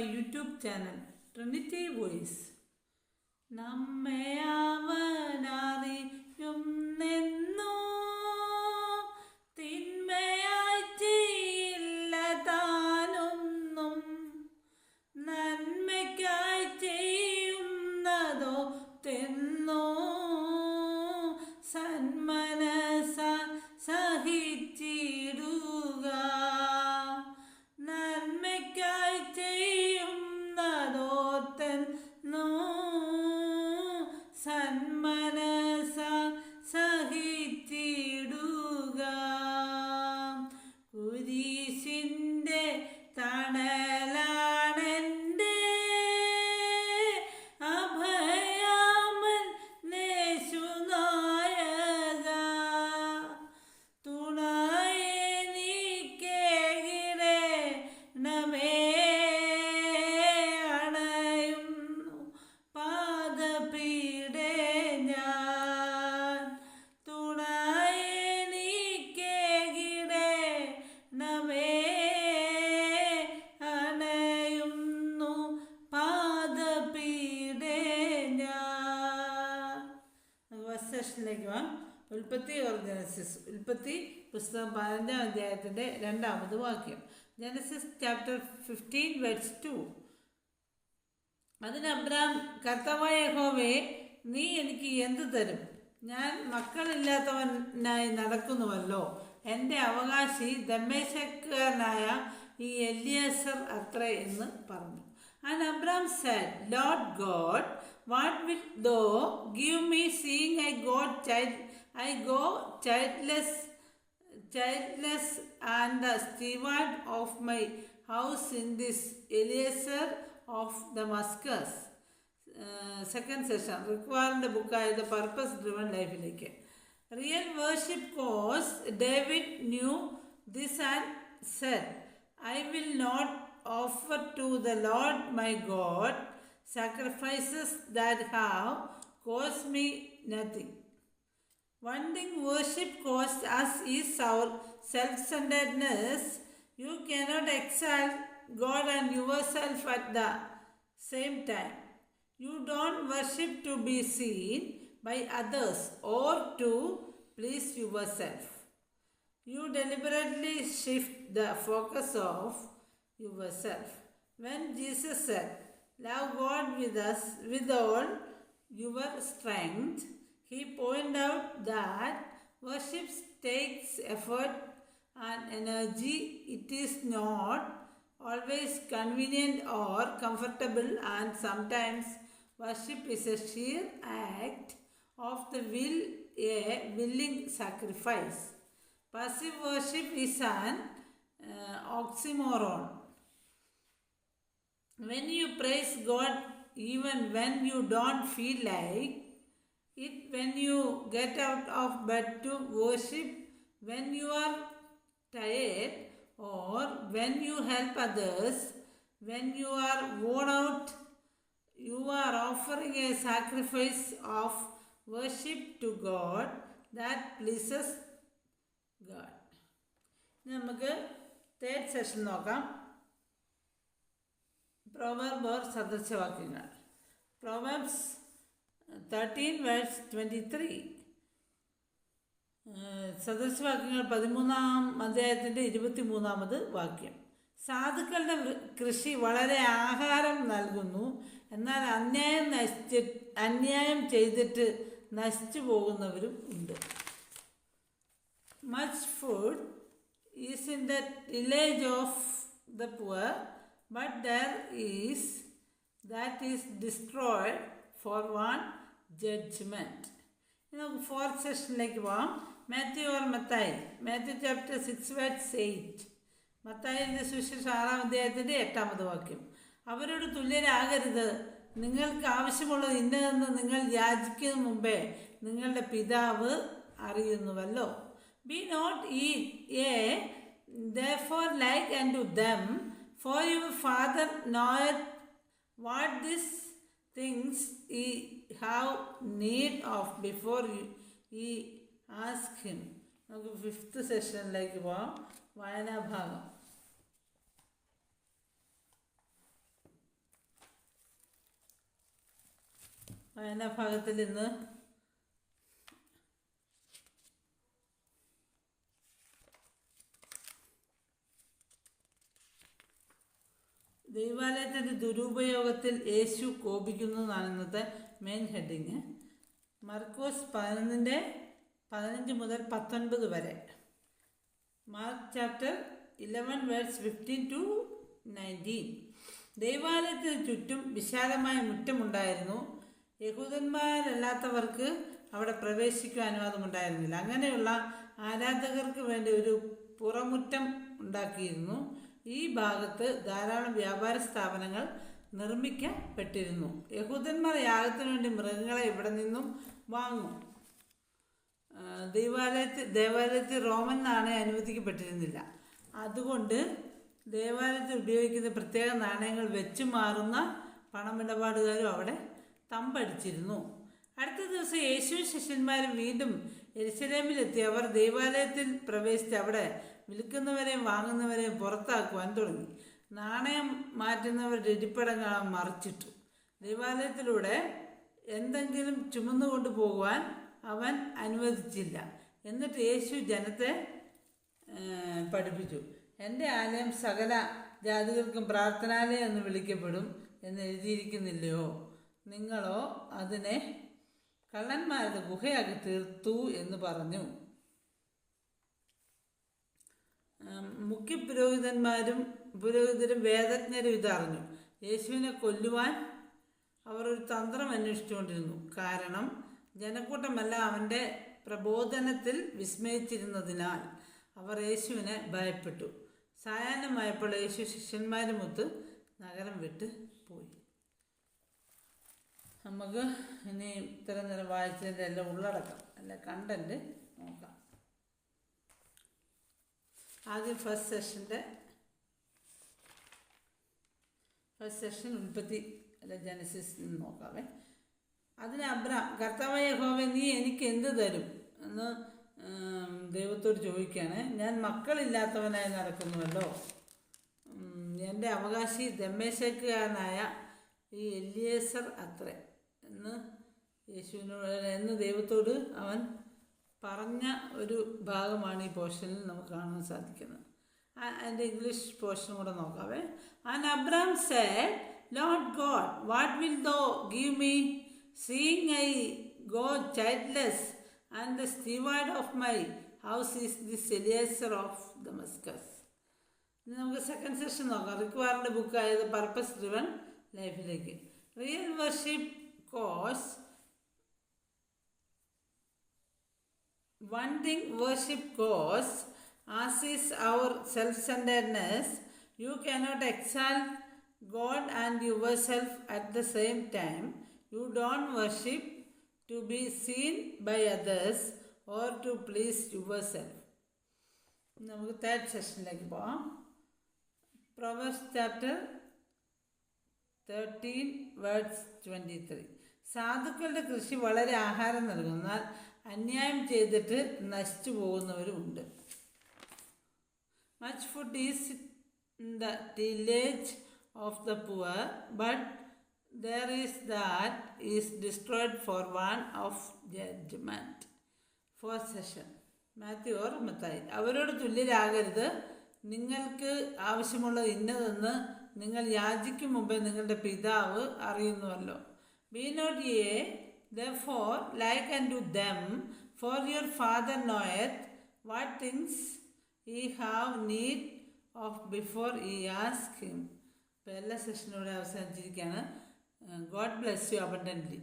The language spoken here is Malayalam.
My YouTube channel Trinity voice നമ്മെ അവനറിയുന്നെന്നോ തിന്മയായി ചെയ്യില്ല താനൊന്നും. നന്മയ്ക്കായി ചെയ്യുന്നതോ തെന്നോ. സന്മനസ സഹിച്ചിടുക സെഷനിലേക്ക് വാ. ഉൽപ്പത്തി ഓർ ഉൽപ്പത്തി പുസ്തകം പതിനഞ്ചാം അധ്യായത്തിന്റെ രണ്ടാമത് വാക്യം. Genesis chapter fifteen words two. അതിന് അബ്രാം കർത്തവായ യഹോവേ നീ എനിക്ക് എന്ത് തരും? ഞാൻ മക്കളില്ലാത്തവനായി നടക്കുന്നുവല്ലോ. എന്റെ അവകാശി ദമ്മേശക്കാരനായ ഈ എല്ലിയസർ അത്ര എന്ന് പറഞ്ഞു. And Abram said Lord God what will thou give me seeing I God child I go childless childless and the steward of my house in this Eliezer of Damascus. Second session റിക്വയറിൻ്റെ ബുക്കായത് purpose driven ലൈഫിലേക്ക് real worship cause David knew this and said I will not offer to the Lord my God sacrifices that have cost me nothing. One thing worship costs us is our self centeredness. You cannot exalt God and yourself at the same time. You don't worship to be seen by others or to please yourself. You deliberately shift the focus of yourself. When Jesus said, Love God with us, with all your strength, he pointed out that worship takes effort and energy. It is not always convenient or comfortable, and sometimes worship is a sheer act of the will, a willing sacrifice. Passive worship is an uh, oxymoron When you praise God, even when you don't feel like it, when you get out of bed to worship, when you are tired, or when you help others, when you are worn out, you are offering a sacrifice of worship to God that pleases God. ഇനി നമുക്ക് തേർഡ് സെഷൻ നോക്കാം proverb or സദൃശവാക്യങ്ങൾ Proverbs thirteen verse twenty three സദൃശവാക്യങ്ങൾ പതിമൂന്നാം അധ്യായത്തിന്റെ ഇരുപത്തി മൂന്നാമത് വാക്യം. സാധുക്കളുടെ കൃഷി വളരെ ആഹാരം നൽകുന്നു. എന്നാൽ അന്യായം നശിച്ച് അന്യായം ചെയ്തിട്ട് നശിച്ചു പോകുന്നവരും ഉണ്ട്. Much food is in the village of the poor but there is that is destroyed for want judgment നമുക്ക് ഫോർത്ത് സെഷനിലേക്ക് പോവാം. Matthew or Mathai. Matthew chapter six words eight മത്തായിന്റെ സുശേഷം ആറാം അധ്യായത്തിന്റെ എട്ടാമത് വാക്യം. അവരോട് തുല്യരാകരുത്. നിങ്ങൾക്ക് ആവശ്യമുള്ളത് ഇന്നതെന്ന് നിങ്ങൾ യാചിക്കുന്ന മുമ്പേ നിങ്ങളുടെ പിതാവ് അറിയുന്നുവല്ലോ. Be not ye a therefore like and to them for your father knoweth what these things ye have need of before ye ask him. നമുക്ക് ഫിഫ്ത്ത് സെഷനിലേക്ക് പോവാം. വായനാഭാഗം. വായനാഭാഗത്തിൽ ഇന്ന് ദൈവാലയത്തിന്റെ ദുരുപയോഗത്തിൽ യേശു കോപിക്കുന്നതാണ് ഇന്നത്തെ മെയിൻ ഹെഡിങ്. മർക്കോസ് പതിനൊന്നിന്റെ പതിനഞ്ച് മുതൽ പത്തൊൻപത് വരെ. Mark chapter eleven verse fifteen to nineteen ദൈവാലയത്തിന് ചുറ്റും വിശാലമായ മുറ്റമുണ്ടായിരുന്നു. യഹൂദന്മാരല്ലാത്തവർക്ക് അവിടെ പ്രവേശിക്കാൻ അനുവാദമുണ്ടായിരുന്നില്ല. അങ്ങനെയുള്ള ആരാധകർക്ക് വേണ്ടി ഒരു പുറമുറ്റം ഉണ്ടാക്കിയിരുന്നു. ഈ ഭാഗത്ത് ധാരാളം വ്യാപാര സ്ഥാപനങ്ങൾ നിർമ്മിക്കപ്പെട്ടിരുന്നു. യഹൂദന്മാർ യാഗത്തിനു വേണ്ടി മൃഗങ്ങളെ ഇവിടെ നിന്നും വാങ്ങും. ദൈവാലയത്തിൽ ദേവാലയത്തിൽ റോമൻ നാണയം അനുവദിക്കപ്പെട്ടിരുന്നില്ല. അതുകൊണ്ട് ദേവാലയത്തിൽ ഉപയോഗിക്കുന്ന പ്രത്യേക നാണയങ്ങൾ വെച്ച് മാറുന്ന പണമിടപാടുകാരും അവിടെ തമ്പടിച്ചിരുന്നു. അടുത്ത ദിവസം യേശു ശിഷ്യന്മാരും വീണ്ടും എരിശലേമിലെത്തി അവർ ദൈവാലയത്തിൽ പ്രവേശിച്ച് അവിടെ വിൽക്കുന്നവരെയും വാങ്ങുന്നവരെയും പുറത്താക്കുവാൻ തുടങ്ങി. നാണയം മാറ്റുന്നവരുടെ ഇരിപ്പിടങ്ങൾ മറിച്ചിട്ടു. ദേവാലയത്തിലൂടെ എന്തെങ്കിലും ചുമന്നുകൊണ്ട് പോകുവാൻ അവൻ അനുവദിച്ചില്ല. എന്നിട്ട് യേശു ജനത്തെ പഠിപ്പിച്ചു. എന്റെ ആലയം സകല ജാതികൾക്കും പ്രാർത്ഥനാലയം എന്ന് വിളിക്കപ്പെടും എന്ന് എഴുതിയിരിക്കുന്നില്ലയോ? നിങ്ങളോ അതിനെ കള്ളന്മാരുടെ ഗുഹയാക്കി തീർത്തു എന്ന് പറഞ്ഞു. മുഖ്യ പുരോഹിതന്മാരും പുരോഹിതരും വേദജ്ഞരും ഇതറിഞ്ഞു. യേശുവിനെ കൊല്ലുവാൻ അവർ ഒരു തന്ത്രം അന്വേഷിച്ചുകൊണ്ടിരുന്നു. കാരണം ജനക്കൂട്ടമെല്ലാം അവന്റെ പ്രബോധനത്തിൽ വിസ്മയിച്ചിരുന്നതിനാൽ അവർ യേശുവിനെ ഭയപ്പെട്ടു. സായാഹ്നമായപ്പോൾ യേശു ശിഷ്യന്മാരുമൊത്ത് നഗരം വിട്ട് പോയി. നമുക്ക് ഇനി ഇത്ര നേരം വായിച്ചതിന്റെ എല്ലാം ഉള്ളടക്കം അല്ല കണ്ടന്റ് നോക്കാം. ആദ്യം ഫസ്റ്റ് സെഷന്റെ ഫസ്റ്റ് സെഷൻ ഉൽപ്പത്തി അല്ല ജനസിസ് നോക്കാവേ. അതിന് അബ്രാം കർത്താവായ യഹോവേ നീ എനിക്ക് എന്ത് തരും? എന്ന് ദൈവത്തോട് ചോദിക്കുകയാണ്. ഞാൻ മക്കളില്ലാത്തവനായി നടക്കുന്നുവല്ലോ. എന്റെ അവകാശി ദമ്മേശക്കാരനായ ഈ എല്ലിയേസർ അത്രേ. എന്ന് യേശുവിനോട് എന്ന് ദൈവത്തോട് അവൻ പറഞ്ഞ ഒരു ഭാഗമാണ് ഈ പോർഷനിൽ നമുക്ക് കാണാൻ സാധിക്കുന്നത്. അതിന്റെ ഇംഗ്ലീഷ് പോർഷൻ കൂടെ നോക്കാവേ. And Abram said Lord God what will thou give me seeing I go childless and the steward of my house is the Eliezer of Damascus ഇനി നമുക്ക് സെക്കൻഡ് സെഷൻ നോക്കാം. റിക്വയറിന്റെ ബുക്ക് ആയത് പർപ്പസ് ഡ്രിവൺ ലൈഫിലേക്ക് real worship course One thing worship goes, as is our self centeredness, you cannot exalt God and yourself at the same time. You don't worship to be seen by others or to please yourself. നമുക്ക് തേർഡ് സെഷനിലേക്ക് പോവാം Proverbs chapter thirteen words twenty three സാധുക്കളുടെ കൃഷി വളരെ ആഹാരം നൽകും എന്നാൽ അന്യായം ചെയ്തിട്ട് നശിച്ചു പോകുന്നവരുമുണ്ട്. Much food is in the tillage of the poor but there is that is destroyed for want of judgment four session Matthew or Mathai അവരോട് തുല്യരാകരുത്. നിങ്ങൾക്ക് ആവശ്യമുള്ളത് ഇന്നതെന്ന് നിങ്ങൾ യാചിക്കും മുമ്പേ നിങ്ങളുടെ പിതാവ് അറിയുന്നുവല്ലോ. Be not ye the for like and to them for your father knoweth what things ye have need of before ye ask him ഇപ്പോൾ എല്ലാ സെഷനോടെ അവസാനിച്ചിരിക്കുകയാണ് ഗോഡ് ബ്ലെസ് യു അബണ്ടൻ്റ്ലി